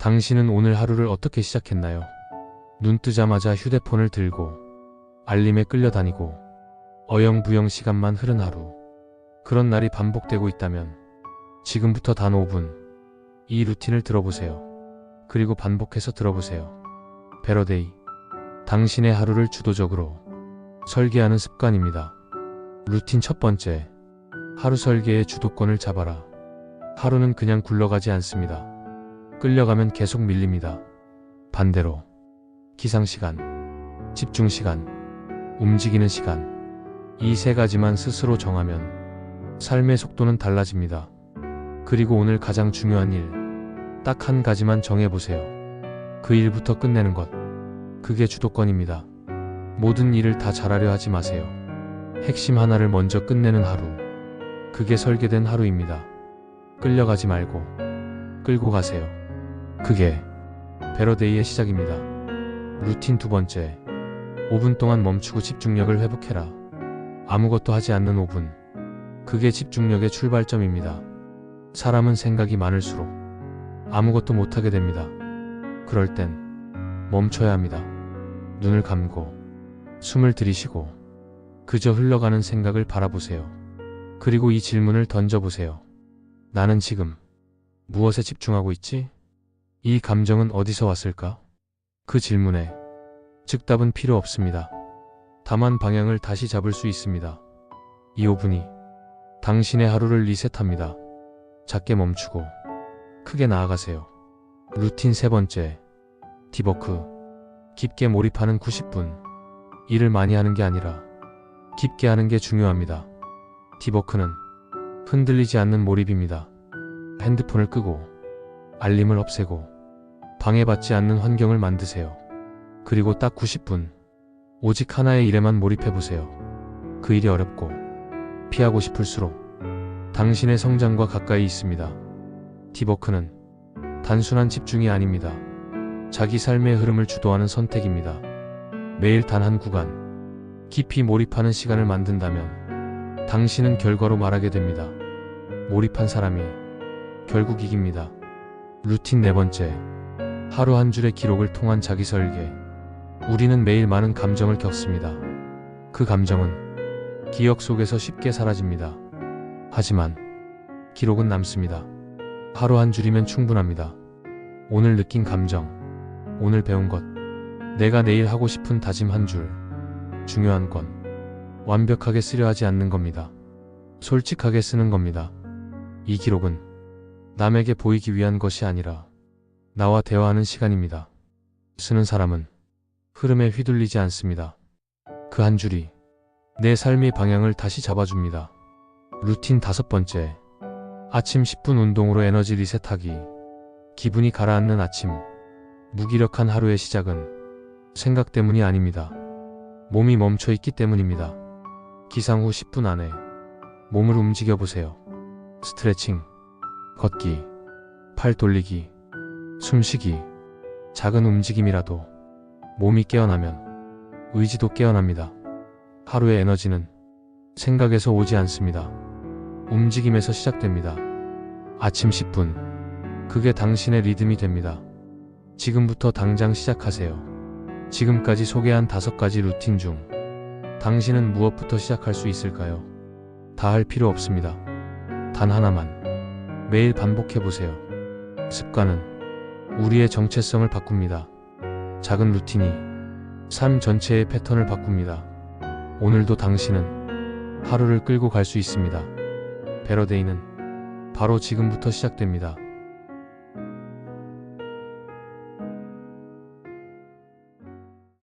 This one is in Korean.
당신은 오늘 하루를 어떻게 시작했나요? 눈 뜨자마자 휴대폰을 들고 알림에 끌려다니고 어영부영 시간만 흐른 하루. 그런 날이 반복되고 있다면 지금부터 단 5분 이 루틴을 들어보세요. 그리고 반복해서 들어보세요. 베러데이. 당신의 하루를 주도적으로 설계하는 습관입니다. 루틴 첫 번째. 하루 설계의 주도권을 잡아라. 하루는 그냥 굴러가지 않습니다. 끌려가면 계속 밀립니다. 반대로. 기상시간, 집중시간, 움직이는 시간. 이 세 가지만 스스로 정하면 삶의 속도는 달라집니다. 그리고 오늘 가장 중요한 일. 딱 한 가지만 정해보세요. 그 일부터 끝내는 것. 그게 주도권입니다. 모든 일을 다 잘하려 하지 마세요. 핵심 하나를 먼저 끝내는 하루. 그게 설계된 하루입니다. 끌려가지 말고 끌고 가세요. 그게 베러데이의 시작입니다. 루틴 두 번째. 5분 동안 멈추고 집중력을 회복해라. 아무것도 하지 않는 5분. 그게 집중력의 출발점입니다. 사람은 생각이 많을수록 아무것도 못하게 됩니다. 그럴 땐 멈춰야 합니다. 눈을 감고 숨을 들이쉬고 그저 흘러가는 생각을 바라보세요. 그리고 이 질문을 던져보세요. 나는 지금 무엇에 집중하고 있지? 이 감정은 어디서 왔을까? 그 질문에 즉답은 필요 없습니다. 다만 방향을 다시 잡을 수 있습니다. 이 5분이 당신의 하루를 리셋합니다. 작게 멈추고 크게 나아가세요. 루틴 세 번째. 디버크. 깊게 몰입하는 90분. 일을 많이 하는 게 아니라 깊게 하는 게 중요합니다. 디버크는 흔들리지 않는 몰입입니다. 핸드폰을 끄고 알림을 없애고 방해받지 않는 환경을 만드세요. 그리고 딱 90분 오직 하나의 일에만 몰입해 보세요. 그 일이 어렵고 피하고 싶을수록 당신의 성장과 가까이 있습니다. 디버크는 단순한 집중이 아닙니다. 자기 삶의 흐름을 주도하는 선택입니다. 매일 단 한 구간 깊이 몰입하는 시간을 만든다면 당신은 결과로 말하게 됩니다. 몰입한 사람이 결국 이깁니다. 루틴 네 번째. 하루 한 줄의 기록을 통한 자기 설계. 우리는 매일 많은 감정을 겪습니다. 그 감정은 기억 속에서 쉽게 사라집니다. 하지만 기록은 남습니다. 하루 한 줄이면 충분합니다. 오늘 느낀 감정, 오늘 배운 것, 내가 내일 하고 싶은 다짐 한 줄. 중요한 건 완벽하게 쓰려 하지 않는 겁니다. 솔직하게 쓰는 겁니다. 이 기록은 남에게 보이기 위한 것이 아니라 나와 대화하는 시간입니다. 쓰는 사람은 흐름에 휘둘리지 않습니다. 그 한 줄이 내 삶의 방향을 다시 잡아줍니다. 루틴 다섯 번째. 아침 10분 운동으로 에너지 리셋하기. 기분이 가라앉는 아침. 무기력한 하루의 시작은 생각 때문이 아닙니다. 몸이 멈춰 있기 때문입니다. 기상 후 10분 안에 몸을 움직여 보세요. 스트레칭, 걷기, 팔 돌리기, 숨쉬기, 작은 움직임이라도 몸이 깨어나면 의지도 깨어납니다. 하루의 에너지는 생각에서 오지 않습니다. 움직임에서 시작됩니다. 아침 10분. 그게 당신의 리듬이 됩니다. 지금부터 당장 시작하세요. 지금까지 소개한 다섯 가지 루틴 중 당신은 무엇부터 시작할 수 있을까요? 다 할 필요 없습니다. 단 하나만 매일 반복해 보세요. 습관은 우리의 정체성을 바꿉니다. 작은 루틴이 삶 전체의 패턴을 바꿉니다. 오늘도 당신은 하루를 끌고 갈 수 있습니다. 베러데이는 바로 지금부터 시작됩니다.